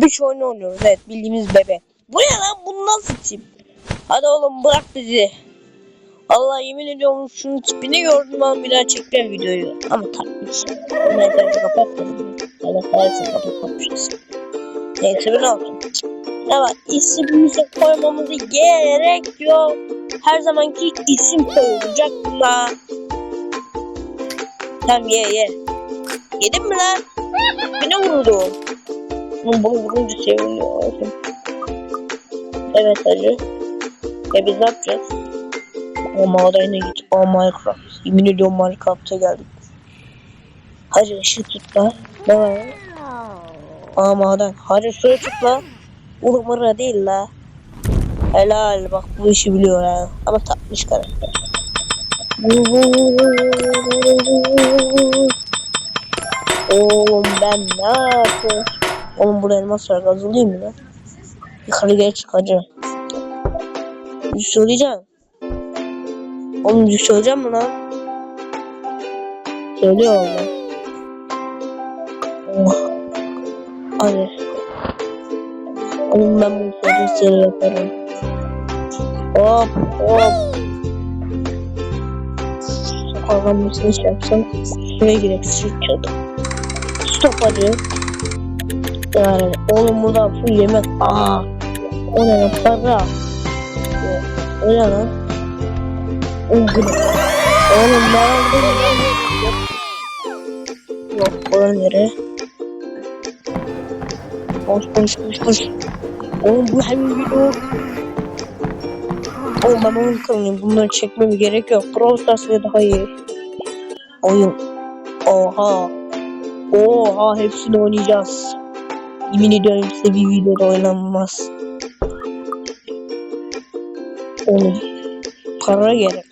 Twitch oyunu oynuyoruz. Evet bildiğimiz bebe. Bu ne lan? Bu nasıl tip? Hadi oğlum bırak bizi. Allah yemin ediyorum şunun tipini gördüm ben bir daha çekeceğim videoyu. Ama takmış. Neyse kapatmadım. Allah kahretsin kapatmamışız. Neyse ben aldım. Bak isimimizi koymamızı gerek yok. Her zamanki isim koyulacak buna. Tamam ye ye. Yedin mi lan? Beni vurdu. Bunu vurunca seviniyor. Evet hacı. E biz ne yapacağız? O mağaraya git. O Minecraft. Yemin ediyorum Minecraft'a geldik. Hacı ışık tut la. Ne var? Aa maden. Hacı suya tut la. Urmara değil la. Helal bak bu işi biliyor ha. Ama tatlış karakter. Oğlum ben ne yapıyorum? Oğlum buraya elmas var kazılayım mı lan? Yukarı geri çıkacağım. Söyleyeceğim. Oğlum söyleyeceğim mi lan? Söylüyor oğlum. Oh. Hadi. Oğlum ben bunu söyleyeceğim yaparım. Hop hop. Kavgamlısını şey yapsam. Şuraya girek. Stop hadi. Yani oğlum burada full yemek. Aa. O ne lan para. O ne lan? Oğlum bu? Oğlum oldu lan? Yok o nere? Koş koş koş koş. Oğlum bu hem video. Oğlum ben oyun kanalıyım. Bunları çekmeme gerek yok. Brawl Stars ve daha iyi. Oyun. Oha. Oha hepsini oynayacağız. Yemin ediyorum size bir videoda oynanmaz. Oğlum para gerek.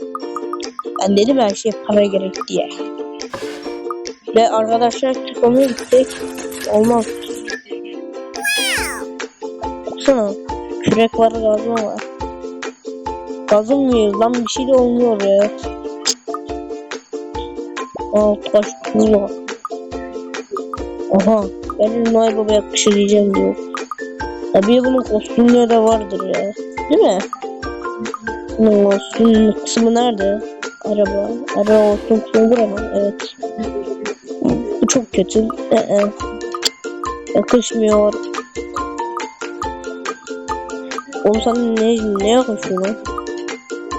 Ben dedim her şeye para gerek diye. Ve arkadaşlar çıkmaya gittik. Olmaz. Baksana. Kürek var gazma var. Kazınmıyor lan bir şey de olmuyor ya. Aa taş tuz var. Aha ben Noel Baba yakışır diyeceğim diyor. Tabii bunun kostümleri de vardır ya. Değil mi? Bunun kostüm kısmı nerede? Araba. Araba kostüm kısmı ama evet. Bu çok kötü. Ee, yakışmıyor. Oğlum sana ne, ne yakışıyor lan?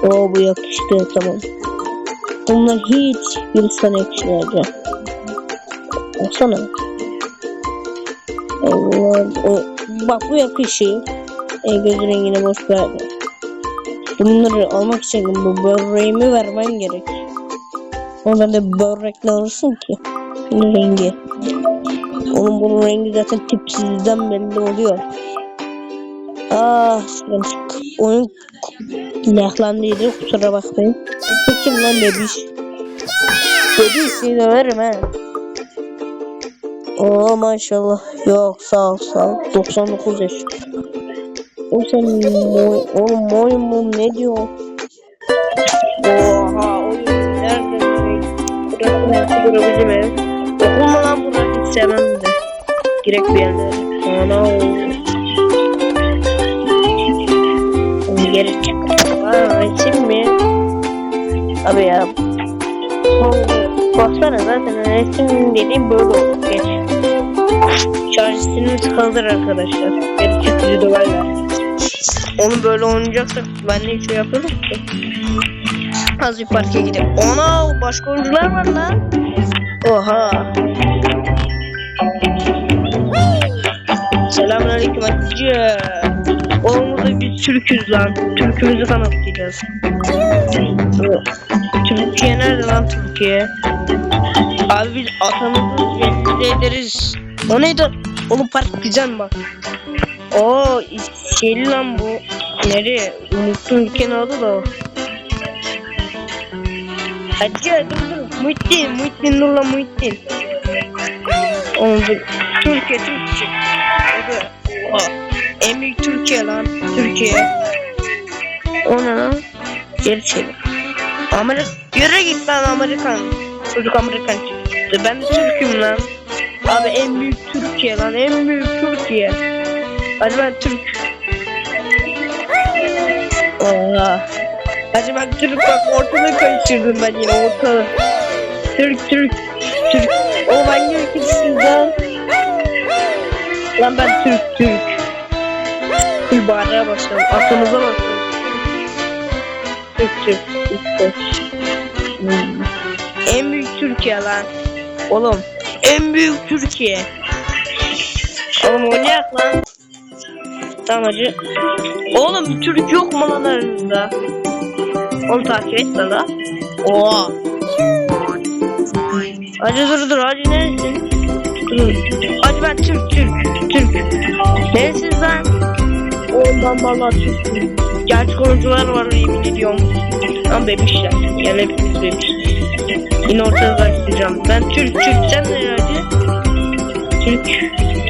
Oo bu yakıştı tamam. Bunlar hiç bir sana yakışmayacak. Baksana. Bak bu yakışıyor. E göz rengine boş verme. Bunları almak için bu böreğimi vermen gerek. Ama ben de börek ne alırsın ki? Bunun rengi. Onun bunun rengi zaten tipsizden belli oluyor. Ah sıkıntı. Oyun ilahlandıydı kusura bakmayın. Kim lan bebiş? Bebiş seni döverim ha. Oo maşallah. Yok sağ ol sağ ol. 99 yaş. O sen oy, oğlum oyun mu ne diyor? Oha oyun nerede? Burası neresi bura bizim ev. Okul mu lan burası hiç sevmem de. Girek bir yerlere. Ana oğlum. Geri çık. Aa resim mi? Abi ya. Baksana zaten resim dediğim böyle olur. Şarjısını kaldır arkadaşlar. Geri çık bizi döverler. Onu böyle oynayacaksak ben ne şey yaparım ki? Az bir parka gidelim. Ona başka oyuncular var lan. Oha. Selamünaleyküm Hatice. Oğlumuzda biz Türk'üz lan. Türk'ümüzü kanıtlayacağız. Türkiye nerede lan Türkiye? Abi biz atamızı rencide ederiz. O neydi? Onu patlayacaksın bak. Oo şeyli lan bu. Nereye? Unuttum ülkenin adı da o. Hadi dur dur. Muhittin, Muhittin dur lan Muhittin. Oğlum dur. Türkiye, Türkiye. Oha. En Türkiye lan. Türkiye. O ne lan? Geri çevir. Amerika. Yürü git lan Amerikan. Çocuk Amerikan. Ben de Türk'üm lan. Abi en büyük Türkiye lan. En büyük Türkiye. Hacı ben Türk. Oha. Hacı ben Türk bak ortalığı karıştırdım ben yine ortalığı. Türk Türk Türk. O hangi ülkesiniz lan? Lan ben Türk Türk. Full bayrağa basalım. Aklımıza basalım. Türk Türk. Türk, Türk. Hmm. En büyük Türkiye lan. Oğlum. En büyük Türkiye. Oğlum oynayak lan. Tamam hacı. Oğlum Türk yok mu lan aranızda? Onu takip etme la. Oha. Hacı dur dur hacı neresin? Dur. Hacı ben Türk Türk Türk. Neresiz lan? Ondan valla Türk. Gerçek oyuncular var yemin ediyorum. Ama bebişler. Yani hepimiz bebiş. Yine ortada başlayacağım. Ben Türk Türk sen ne hacı? Türk.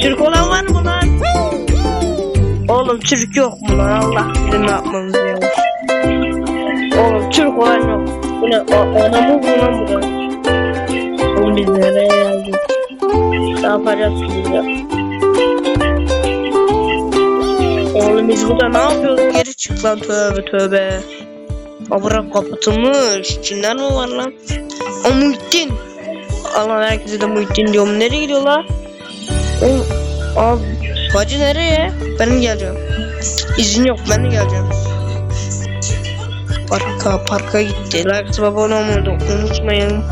Türk olan var mı lan? Oğlum Türk yok mu lan? Allah bilir ne yapmamız ya. Oğlum Türk olan yok. Bu ne? O, anamız mı lan bu? Oğlum biz nereye geldik? Ne yapacağız şimdi ya? Oğlum biz burada ne yapıyoruz? Geri çık lan tövbe tövbe. Abra kapatılmış. İçinden mi var lan? O Muhittin. Allah herkese de Muhittin diyorum. Nereye gidiyorlar? Oğlum, abi, hacı nereye? Ben mi geleceğim? İzin yok ben de geleceğim. Parka parka gitti. Like abone olmayı unutmayın.